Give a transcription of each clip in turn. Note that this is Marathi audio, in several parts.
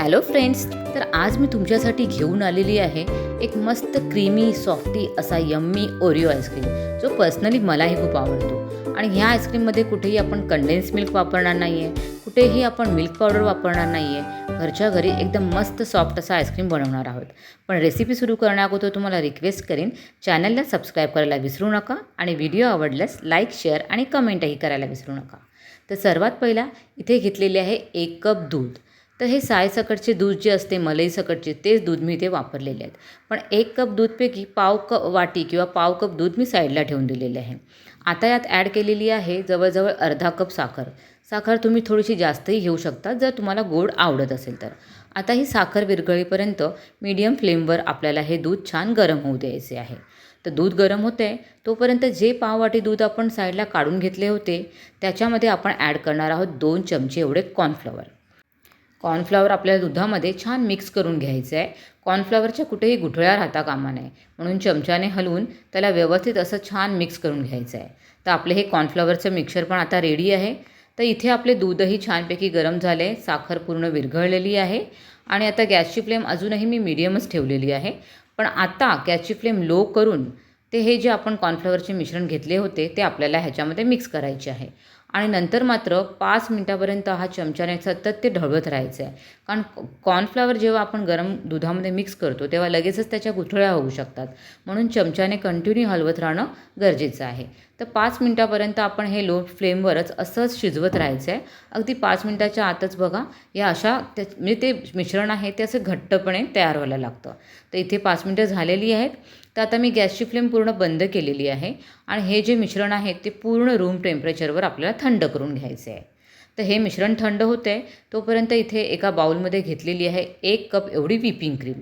हॅलो फ्रेंड्स तर आज मी तुमच्यासाठी घेऊन आलेली आहे एक मस्त क्रीमी सॉफ्टी असा यम्मी ओरिओ आईस्क्रीम जो पर्सनली मलाही खूप आवडतो. आणि ह्या आईस्क्रीममध्ये कुठेही आपण कंडेन्स मिल्क वापरणार नाही आहे कुठेही आपण मिल्क पावडर वापरणार नाही आहे घरच्या घरी एकदम मस्त सॉफ्ट असा आईस्क्रीम बनवणार आहोत. पण रेसिपी सुरू करण्याअगोदर तुम्हाला रिक्वेस्ट करेन चॅनलला सबस्क्राईब करायला विसरू नका आणि व्हिडिओ आवडल्यास लाईक शेअर आणि कमेंटही करायला विसरू नका. तर सर्वात पहिला इथे घेतलेले आहे एक कप दूध. तर हे सायसकटचे दूध जे असते मलई सकटचे तेच दूध मी इथे वापरलेले आहेत. पण एक कप दूधपैकी पाव कप वाटी किंवा पाव कप दूध मी साईडला ठेवून दिलेले आहे. आता यात ॲड केलेली आहे जवळजवळ अर्धा कप साखर. साखर तुम्ही थोडीशी जास्तही घेऊ शकता जर तुम्हाला गोड आवडत असेल तर. आता ही साखर विरघळीपर्यंत मीडियम फ्लेमवर आपल्याला हे दूध छान गरम होऊ द्यायचे आहे. तर दूध गरम होते तोपर्यंत जे पाववाटी दूध आपण साईडला काढून घेतले होते त्याच्यामध्ये आपण ॲड करणार आहोत दोन चमचे एवढे कॉर्नफ्लॉवर कॉर्नफ्लॉवर आपल्या दुधामध्ये छान मिक्स करून घ्यायचं आहे. कॉर्नफ्लॉवरच्या कुठेही गुठळ्या राहता कामा नये. म्हणून चमच्याने हलवून त्याला व्यवस्थित असं छान मिक्स करून घ्यायचं आहे. तर आपले हे कॉर्नफ्लॉवरचं मिक्सर पण आता रेडी आहे. तर इथे आपले दूधही छानपैकी गरम झाले. साखर पूर्ण विरघळलेली आहे. आणि आता गॅसची फ्लेम अजूनही मी मीडियमच ठेवलेली आहे. पण आता गॅसची फ्लेम लो करून ते हे जे आपण कॉर्नफ्लॉवरचे मिश्रण घेतले होते ते आपल्याला ह्याच्यामध्ये मिक्स करायचे आहे. आणि नंतर मात्र पाच मिनटापर्यंत हा चमच्याने सतत ते ढळवत राहायचं आहे कारण कॉर्नफ्लॉवर जेव्हा आपण गरम दुधामध्ये मिक्स करतो तेव्हा लगेचच त्याच्या गुठळ्या होऊ शकतात. म्हणून चमच्याने कंटिन्यू हलवत राहणं गरजेचं आहे. तर पाच मिनटापर्यंत आपण हे लो फ्लेमवरच असंच शिजवत राहायचं आहे अगदी पाच मिनटाच्या आतच बघा या अशा त्या म्हणजे ते मिश्रण आहे ते असं घट्टपणे तयार व्हायला लागतं. तर इथे पाच मिनटं झालेली आहेत. तर आता मी गॅसची फ्लेम पूर्ण बंद केलेली आहे. आणि हे जे मिश्रण आहे ते पूर्ण रूम टेम्परेचरवर आपल्याला थंड करून घ्यायचे आहे. तर हे मिश्रण थंड होते तोपर्यंत इथे एका बाउलमध्ये घेतलेली आहे एक कप एवढी व्हिपिंग क्रीम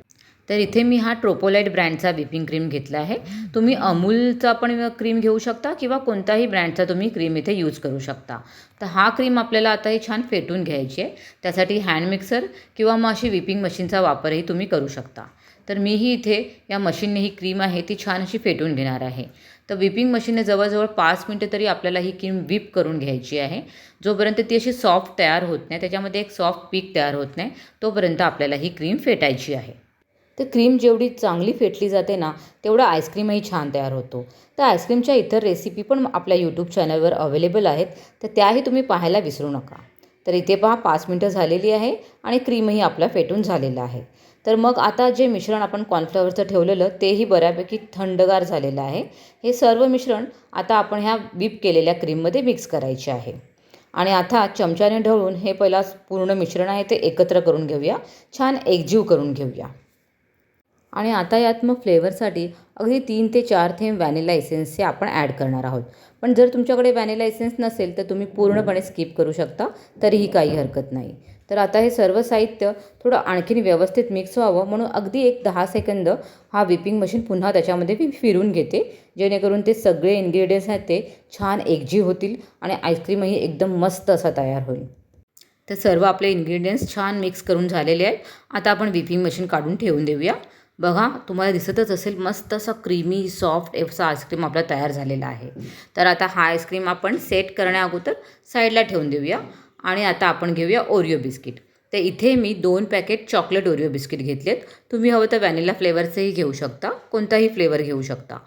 तर इथे मी हा ट्रोपोलाईट ब्रँडचा व्हिपिंग क्रीम घेतला आहे. तुम्ही अमूलचा पण क्रीम घेऊ शकता किंवा कोणताही ब्रँडचा तुम्ही क्रीम इथे यूज करू शकता. तर हा क्रीम आपल्याला आता ही छान फेटून घ्यायची आहे. त्यासाठी हँड मिक्सर किंवा मग अशी व्हिपिंग मशीनचा वापरही तुम्ही करू शकता. तर मीही इथे या मशीनने ही क्रीम आहे ती छान अशी फेटून घेणार आहे. तर विपिंग मशीनने जवळजवळ पाच मिनटं तरी आपल्याला ही क्रीम विप करून घ्यायची आहे. जोपर्यंत ती अशी सॉफ्ट तयार होत नाही त्याच्यामध्ये एक सॉफ्ट पीक तयार होत नाही तोपर्यंत आपल्याला ही क्रीम फेटायची आहे. तर क्रीम जेवढी चांगली फेटली जाते ना तेवढं आईस्क्रीमही छान तयार होतो. तर आईस्क्रीमच्या इतर रेसिपी पण आपल्या यूट्यूब चॅनलवर अवेलेबल आहेत. तर त्याही तुम्ही पाहायला विसरू नका. तर इथे पहा पाच मिनटं झालेली आहे आणि क्रीमही आपला फेटून झालेला आहे. तर मग आता जे मिश्रण आपण कॉर्नफ्लॉवरचं ठेवलेलं तेही बऱ्यापैकी थंडगार झालेलं आहे. हे सर्व मिश्रण आता आपण ह्या बीप केलेल्या क्रीममध्ये मिक्स करायचे आहे. आणि आता चमच्याने ढवळून हे पहिला पूर्ण मिश्रण आहे ते एकत्र करून घेऊया. छान एकजीव करून घेऊया. आणि आता यात मग फ्लेवरसाठी अगदी तीन ते चार थेंब व्हॅनिला एसेन्सचे आपण ॲड करणार आहोत. पण जर तुमच्याकडे व्हॅनिला एसेन्स नसेल तर तुम्ही पूर्णपणे स्किप करू शकता तरीही काही हरकत नाही. तर आता हे सर्व साहित्य थोडं आणखीन व्यवस्थित मिक्स व्हावं म्हणून अगदी एक दहा सेकंद हा विपिंग मशीन पुन्हा त्याच्यामध्ये मी फिरून घेते जेणेकरून ते सगळे इन्ग्रेडियंट्स आहेत ते छान एकजीव होतील आणि आईस्क्रीमही एकदम मस्त असा तयार होईल. तर सर्व आपले इन्ग्रेडियंट्स छान मिक्स करून झालेले आहेत. आता आपण विपिंग मशीन काढून ठेवून देऊया. बघा तुम्हाला दिसतच असेल मस्त असा क्रीमी सॉफ्ट असा आईस्क्रीम आपला तयार झालेला आहे. तर आता हा आईस्क्रीम आपण सेट करण्याअगोदर साईडला ठेवून देऊया आणि आता आपण घेऊया ओरिओ बिस्किट तर इथे मी दोन पॅकेट चॉकलेट ओरिओ बिस्किट घेतलेत. तुम्ही हवं तर व्हॅनिला फ्लेवरचंही घेऊ शकता कोणताही फ्लेवर घेऊ शकता.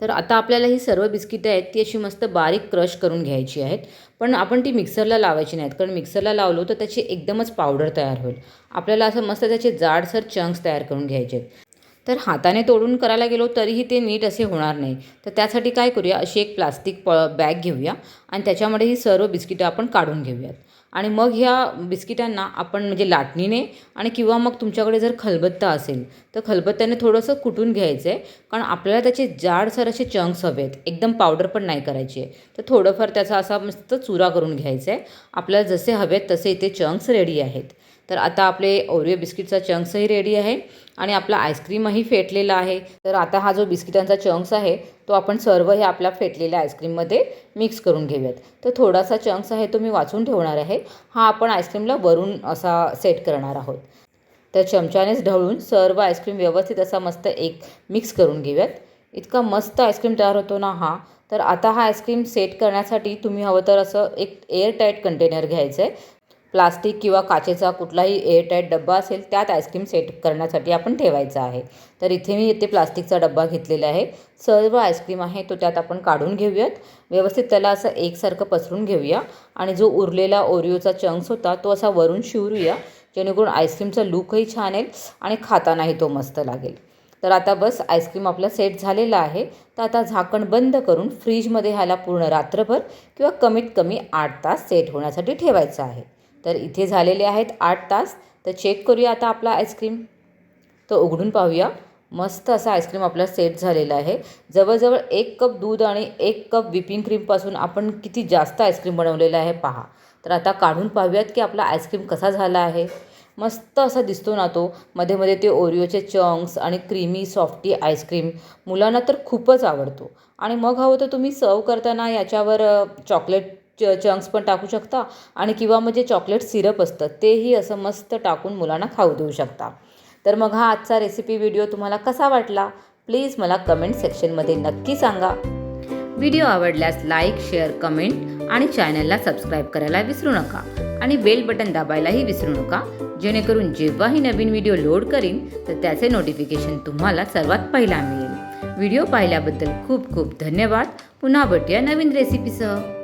तर आता आपल्याला ही सर्व बिस्किटं आहेत ती अशी मस्त बारीक क्रश करून घ्यायची आहेत. पण आपण ती मिक्सरला लावायची नाहीत कारण मिक्सरला लावलो तर त्याची एकदमच पावडर तयार होईल. आपल्याला असं मस्त त्याचे जाडसर चंक्स तयार करून घ्यायचे आहेत. तर हाताने तोडून करायला गेलो तरीही ते नीट असे होणार नाही. तर त्यासाठी काय करूया? अशी एक प्लास्टिक प बॅग घेऊया आणि त्याच्यामध्ये ही सर्व बिस्किटं आपण काढून घेऊयात. आणि मग ह्या बिस्किटांना आपण म्हणजे लाटणीने आणि किंवा मग तुमच्याकडे जर खलबत्ता असेल तर खलबत्त्याने थोडंसं कुटून घ्यायचं आहे कारण आपल्याला त्याचे जाडसर असे चंक्स हवे आहेत एकदम पावडर पण नाही करायची. आहे तर थोडंफार त्याचा असा मस्त चुरा करून घ्यायचा आहे आपल्याला जसे हवेत तसे इथे चंक्स रेडी आहेत. तर आता आपले ओरिओ बिस्किटचा चंक्सही रेडी आहे आणि आपला आईस्क्रीमही फेटलेला आहे. तर आता हा जो बिस्किटांचा चंक्स आहे तो आपण सर्व हे आपल्या फेटलेल्या आईस्क्रीममध्ये मिक्स करून घेऊयात. तर थोडासा चंक्स आहे तो मी वाचून ठेवणार आहे. हा आपण आईस्क्रीमला वरून असा सेट करणार आहोत. तर चमच्यानेच ढवळून सर्व आईस्क्रीम व्यवस्थित असा मस्त एक मिक्स करून घेऊयात. इतका मस्त आईस्क्रीम तयार होतो ना हा. तर आता हा आईस्क्रीम सेट करण्यासाठी तुम्ही हवं तर असं एक एअर टाईट कंटेनर घ्यायचं आहे प्लास्टिक किंवा काचेचा कुठलाही एअरटाईट डब्बा असेल त्यात आईस्क्रीम सेट करण्यासाठी आपण ठेवायचा आहे. तर इथे मी इथे प्लास्टिकचा डब्बा घेतलेला आहे. सर्व आईस्क्रीम आहे तो त्यात आपण काढून घेऊयात. व्यवस्थित त्याला असं एकसारखं पसरून घेऊया. आणि जो उरलेला ओरिओचा चंक्स होता तो असा वरून शिवरूया जेणेकरून आईस्क्रीमचा लुकही छान येईल आणि खातानाही तो मस्त लागेल. तर आता बस आईस्क्रीम आपला सेट झालेला आहे. तर आता झाकण बंद करून फ्रीजमध्ये ह्याला पूर्ण रात्रभर किंवा कमीत कमी आठ तास सेट होण्यासाठी ठेवायचं आहे. तर इथे झालेले आहेत आठ तास. तर चेक करूया आता आपला आईस्क्रीम तो उघडून पाहूया. मस्त असा आईस्क्रीम आपला सेट झालेला आहे. जवळजवळ एक कप दूध आणि एक कप व्हिपिंग क्रीमपासून आपण किती जास्त आईस्क्रीम बनवलेलं आहे पहा. तर आता काढून पाहूयात की आपला आईस्क्रीम कसा झाला आहे. मस्त असा दिसतो ना तो. मध्ये मध्ये ते ओरिओचे चंक्स आणि क्रीमी सॉफ्टी आईस्क्रीम मुलांना तर खूपच आवडतो. आणि मग हवं तर तुम्ही सर्व करताना याच्यावर चॉकलेट च चंक्स पण टाकू शकता. आणि किंवा म्हणजे चॉकलेट सिरप असतं. तेही असं मस्त टाकून मुलांना खाऊ देऊ शकता. तर मग हा आजचा रेसिपी व्हिडिओ तुम्हाला कसा वाटला? प्लीज मला कमेंट सेक्शनमध्ये नक्की सांगा. व्हिडिओ आवडल्यास लाईक शेअर कमेंट आणि चॅनलला सबस्क्राईब करायला विसरू नका. आणि बेल बटन दाबायलाही विसरू नका. जेणेकरून जेव्हाही नवीन व्हिडिओ लोड करीन तर त्याचे नोटिफिकेशन तुम्हाला सर्वात पहिला मिळेल. व्हिडिओ पाहिल्याबद्दल खूप खूप धन्यवाद. पुन्हा भेटूया नवीन रेसिपीसह